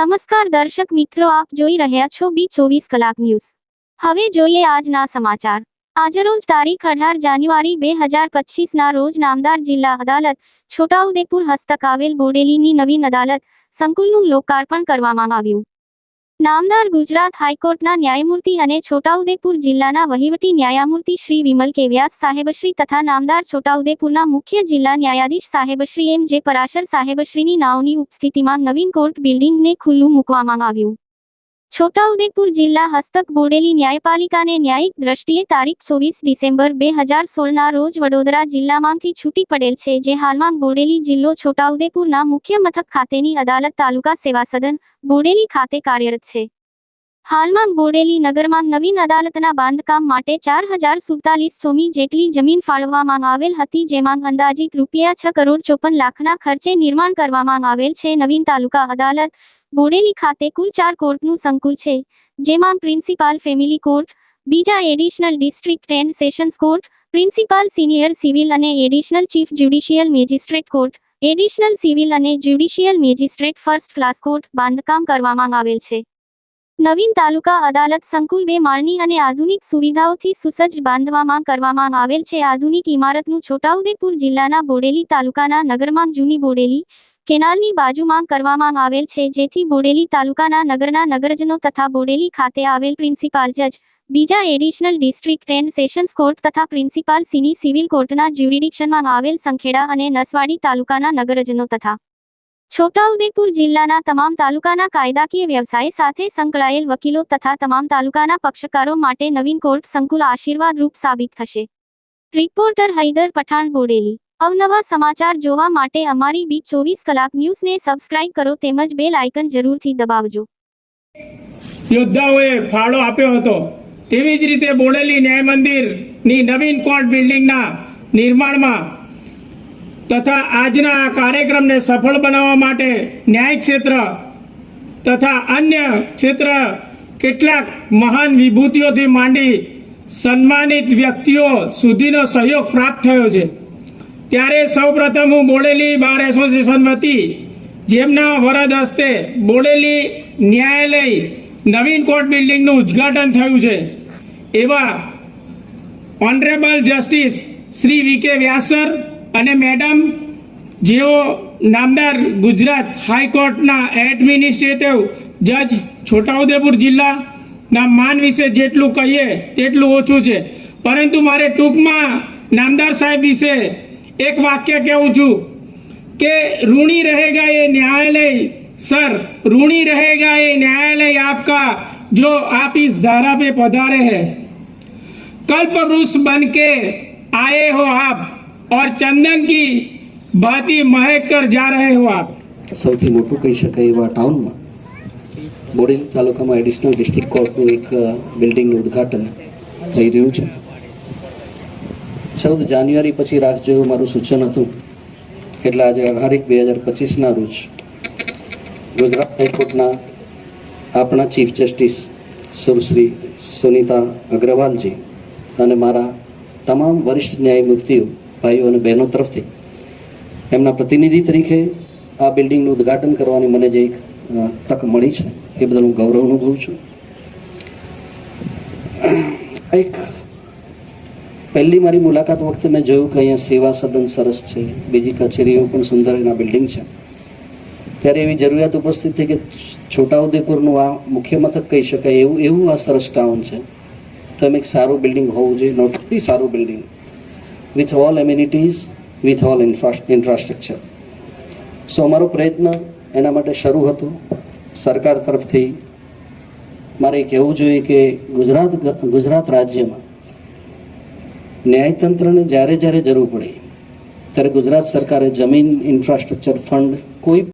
નમસ્કાર દર્શક મિત્રો, આપ જોઈ રહ્યા છો બી ચોવીસ કલાક ન્યૂઝ. હવે જોઈએ આજના સમાચાર. આજરોજ તારીખ અઢાર જાન્યુઆરી બે હજાર પચીસના રોજ નામદાર જિલ્લા અદાલત છોટાઉદેપુર હસ્તક આવેલ બોડેલીની નવીન અદાલત સંકુલનું લોકાર્પણ કરવામાં આવ્યું. નામદાર ગુજરાત હાઈકોર્ટના ન્યાયમૂર્તિ અને છોટાઉદેપુર જિલ્લાના વહીવટી ન્યાયમૂર્તિ શ્રી વિમલ કે વ્યાસ સાહેબશ્રી તથા નામદાર છોટાઉદેપુરના મુખ્ય જિલ્લા ન્યાયાધીશ સાહેબશ્રી એમ જે પરાશર સાહેબશ્રીની નાઓની ઉપસ્થિતિમાં નવીન કોર્ટ બિલ્ડિંગને ખુલ્લું મૂકવામાં આવ્યું. છોટાઉદેપુર જિલ્લા હસ્તક બોડેલી ન્યાયપાલિકાને ન્યાયિક દ્રષ્ટિએ તારીખ ચોવીસ ડિસેમ્બર બે હજાર સોળના રોજ વડોદરા જિલ્લામાંથી છૂટી પડેલ છે, જે હાલમાં બોડેલી જિલ્લો છોટાઉદેપુરના મુખ્ય મથક ખાતેની અદાલત તાલુકા સેવા સદન બોડેલી ખાતે કાર્યરત છે. હાલમાં બોડેલી નગરમાં નવીન અદાલતના બાંધકામ માટે ચાર હજાર સુડતાલીસ સોમી જેટલી જમીન ફાળવવામાં આવેલ હતી, જેમાં અંદાજિત રૂપિયા છ કરોડ ચોપન લાખના ખર્ચે નિર્માણ કરવામાં આવેલ છે. નવીન તાલુકા અદાલત બોડેલી ખાતે કુલ ચાર કોર્ટનું સંકુલ છે, જેમાં પ્રિન્સિપાલ ફેમિલી કોર્ટ, બીજા additional district and sessions court, principal senior civil અને additional chief judicial magistrate court, additional civil અને judicial magistrate first class court બાંધકામ કરવામાં આવેલ છે. નવીન તાલુકા અદાલત સંકુલ બે માળની અને આધુનિક સુવિધાઓથી સુસજ્જ બાંધવામાં કરવામાં આવેલ છે. આધુનિક ઇમારતનું છોટાઉદેપુર જિલ્લાના બોડેલી તાલુકાના નગરમાં જૂની બોડેલી કેનાલની બાજુમાં કરવામાં આવેલ છે, જેથી બોડેલી તાલુકાના નગરના નગરજનો તથા બોડેલી ખાતે આવેલ પ્રિન્સિપાલ જજ, બીજા additional district and sessions court તથા પ્રિન્સિપાલ સિની સિવિલ કોર્ટના જ્યુરિડિક્શનમાં આવેલ સંખેડા અને નસવાડી તાલુકાના નગરજનો તથા છોટાઉદેપુર જિલ્લાના તમામ તાલુકાના કાયદાકીય વ્યવસાય સાથે સંકળાયેલ વકીલો તથા તમામ તાલુકાના પક્ષકારો માટે નવીન કોર્ટ સંકુલ આશીર્વાદરૂપ સાબિત થશે. રિપોર્ટર હૈદર પઠાણ, બોડેલી. અવનવા સમાચાર જોવા માટે અમારી બી ચોવીસ કલાક ન્યૂઝને સબસ્ક્રાઇબ કરો તેમજ બેલ આઇકન જરૂરથી દબાવજો. યોદ્ધાઓએ ફાળો આપ્યો હતો. તેવી જ રીતે બોડેલી ન્યાય મંદિરની નવીન કોર્ટ બિલ્ડિંગના નિર્માણમાં તથા આજના આ કાર્યક્રમને સફળ બનાવવા માટે ન્યાય ક્ષેત્ર તથા અન્ય ક્ષેત્ર કેટલાક મહાન વિભૂતિઓથી માંડી સન્માનિત વ્યક્તિઓ સુધીનો સહયોગ પ્રાપ્ત થયો છે. ત્યારે સૌપ્રથમ હું બોડેલી બાર એસોસિએશન વતી જેમના વરદ હસ્તે બોડેલી ન્યાયાલય નવીન કોર્ટ બિલ્ડિંગનું ઉદ્ઘાટન થયું છે. એવા ઓનરેબલ જસ્ટિસ શ્રી વી કે વ્યાસર અને મેડમ, જેઓ નામદાર ગુજરાત હાઈકોર્ટના એડમિનિસ્ટ્રેટિવ જજ છોટાઉદેપુર જિલ્લાના માન વિશે જેટલું કહીએ તેટલું ઓછું છે. પરંતુ મારે ટૂંકમાં નામદાર સાહેબ વિશે એક વાક્ય કહું છું કે ઋણી રહેગા એ ન્યાયાલય, સર ऋणी રહેગા એ ન્યાયાલય આપકા જો આપ इस ધારા પે પધારે हैं कल्प रूस बन के आए हो आप और चंदन की ભાતી મહેક કર જા રહે હો આપ. સૌથી મોટું કહી શકાય એવા ટાઉનમાં બોડેલી તાલુકામાં એડિશનલ ડિસ્ટ્રિક્ટ કોર્ટનું એક બિલ્ડિંગનું ઉદઘાટન થઈ રહ્યું છે. ચૌદ જાન્યુઆરી પછી રાખજો એવું મારું સૂચન હતું એટલે આજે અઢારેક બે હજાર પચીસના રોજ ગુજરાત હાઈકોર્ટના આપણા ચીફ જસ્ટિસ સુશ્રી સુનિતા અગ્રવાલજી અને મારા તમામ વરિષ્ઠ ન્યાયમૂર્તિઓ, ભાઈઓ અને બહેનો તરફથી એમના પ્રતિનિધિ તરીકે આ બિલ્ડિંગનું ઉદ્ઘાટન કરવાની મને જે એક તક મળી છે, એ બદલ હું ગૌરવ અનુભવું છું. એક પહેલી મારી મુલાકાત વખતે મેં જોયું કે અહીંયા સેવા સદન સરસ છે. બીજી કચેરીઓ પણ સુંદર એના બિલ્ડિંગ છે. ત્યારે એવી જરૂરિયાત ઉપસ્થિત થઈ કે છોટાઉદેપુરનું આ મુખ્ય મથક કહી શકાય, એવું એવું આ સરસ ટાઉન છે. તો એમ એક સારું બિલ્ડિંગ હોવું જોઈએ નોટલી સારું building with all amenities with all infrastructure so અમારો પ્રયત્ન એના માટે શરૂ હતો. સરકાર તરફથી મારે કહેવું જોઈએ કે ગુજરાત ગુજરાત રાજ્યમાં ન્યાયતંત્રને જ્યારે જ્યારે જરૂર પડે ત્યારે ગુજરાત સરકારે જમીન ઇન્ફ્રાસ્ટ્રક્ચર ફંડ કોઈ